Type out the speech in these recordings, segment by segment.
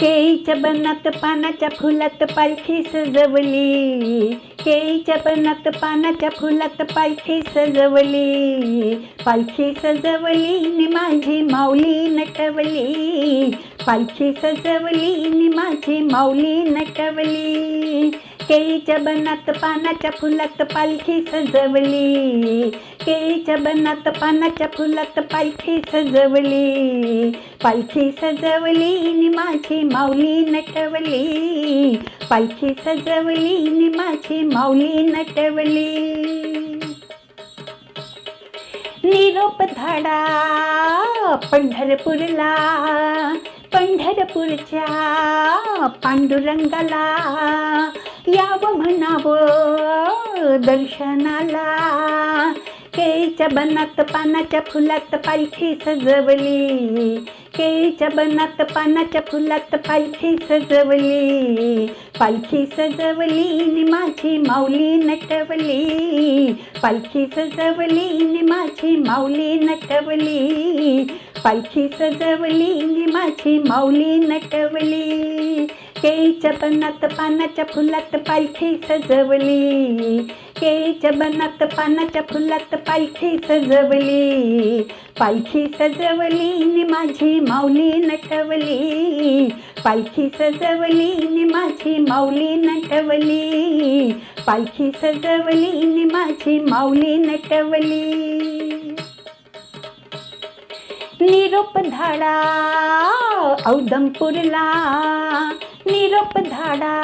केळीच्या बनात पानाच्या फुलात पालखी सजवली. केळीच्या बनात पानाच्या फुलात पालखी सजवली. पालखी सजवली नि माझी माऊली नटवली. पालखी सजवली नि माझी माऊली नटवली. केळीच्या बनात पानाच्या फुलात पालखी सजवली. केळीच्या बनात पानाच्या फुलात पालखी सजवली. पालखी सजवली माझी माऊली नटवली पालखी सजवली माझी माऊली नटवली निरोप धाडा पंढरपूरला. पंढरपूरच्या पांडुरंगाला. यावं म्हणावं दर्शनाला. केळीच्या बनात पानाच्या फुलात पालखी सजवली. केळीच्या बनात पानाच्या फुलात पालखी सजवली. पालखी सजवली माझी माऊली नटवली. पालखी सजवली माझी माऊली नटवली. पालखी सजवली माझी माऊली नटवली. केळीच्या बनात पानाच्या फुलात पालखी सजवली. केळीच्या बनात पानाच्या फुलात पालखी सजवली. पालखी सजवली माझी माऊली नटवली. पालखी सजवली माझी माऊली नटवली. पालखी सजवली माझी माऊली नटवली. निरोप धाडा औदमपूरला निरोप धाडा.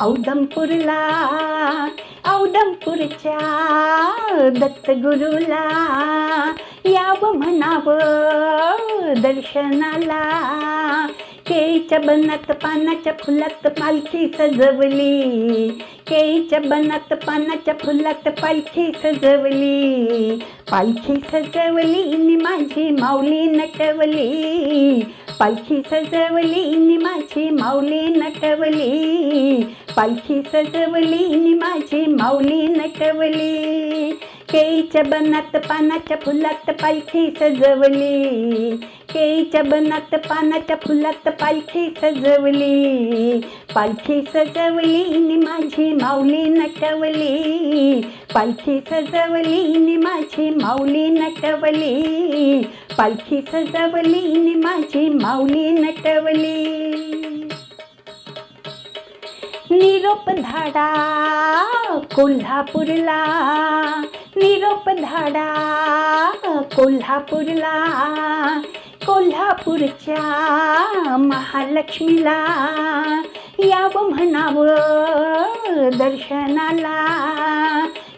औदमपूरला औदमपूरच्या दत्तगुरूला. यावं म्हणावं दर्शनाला. केळीच्या बनात पानाच्या फुलात पालखी सजवली. केळीच्या बनात पानाच्या फुलात पालखी सजवली. पालखी सजवली माझी माऊली नटवली. पालखी सजवली माझी माऊली नटवली. पालखी सजवली माझी माऊली नटवली. केळीच्या बनात पानाच्या फुलात पालखी सजवली. केळीच्या बनात पानाच्या फुलात पालखी सजवली. पालखी सजवली माझी माऊली नटवली. पालखी सजवली माझी माऊली नटवली. पालखी सजवली माझी माऊली नटवली. निरोप धाडा कोल्हापूरला निरोप धाडा. कोल्हापूरला कोल्हापूरच्या महालक्ष्मीला. यावं म्हणावं दर्शनाला.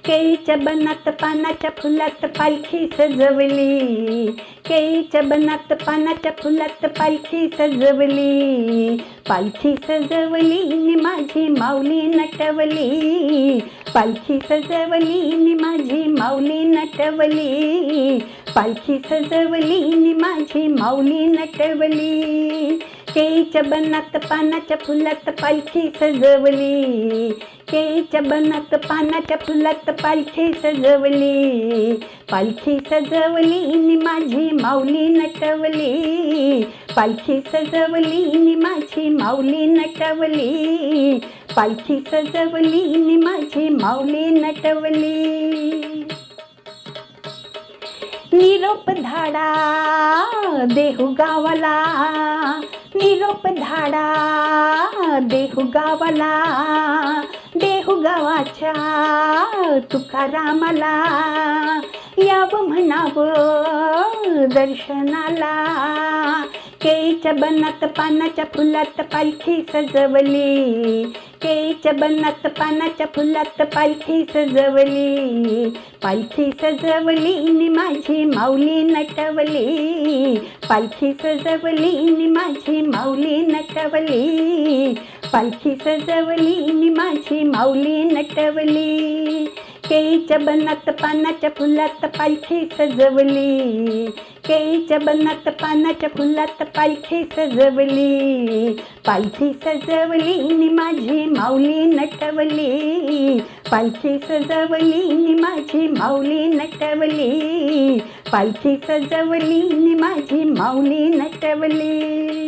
केळीच्या बनात पानाच्या फुलात पालखी सजवली. केळीच्या बनात पानाच्या फुलात पालखी सजवली. पालखी सजवली माझी माऊली नटवली. पालखी सजवली नि माझी माऊली नटवली. पालखी सजवली नि माझी माऊली नटवली. केळीच्या बनात पानाच्या फुलात पालखी सजवली. केळीच्या बनात पानाच्या फुलात पालखी सजवली. पालखी सजवली नि माझी माऊली नटवली. पालखी सजवली नि माझी माऊली नटवली. पालखी सजवली नि माझी माऊली नटवली. निरोप धाडा देहू गावाला. निरोप धाडा देहू गावाला. देहू गावाच्या तुकारामाला. यावं म्हणावं दर्शनाला. केळीच्या बनात पानाच्या फुलात पालखी सजवली. केळीच्या बनात पानाच्या फुलात पालखी सजवली. पालखी सजवली माझी माऊली नटवली. पालखी सजवली माझी माऊली नटवली. पालखी सजवली माझी माऊली नटवली. केळीच्या बनात पानाच्या फुलात पालखी सजवली. केळीच्या बनात पानाच्या फुलात पालखी सजवली. पालखी सजवली माझी माऊली नटवली. पालखी सजवली माझी माऊली नटवली. पालखी सजवली माझी माऊली नटवली.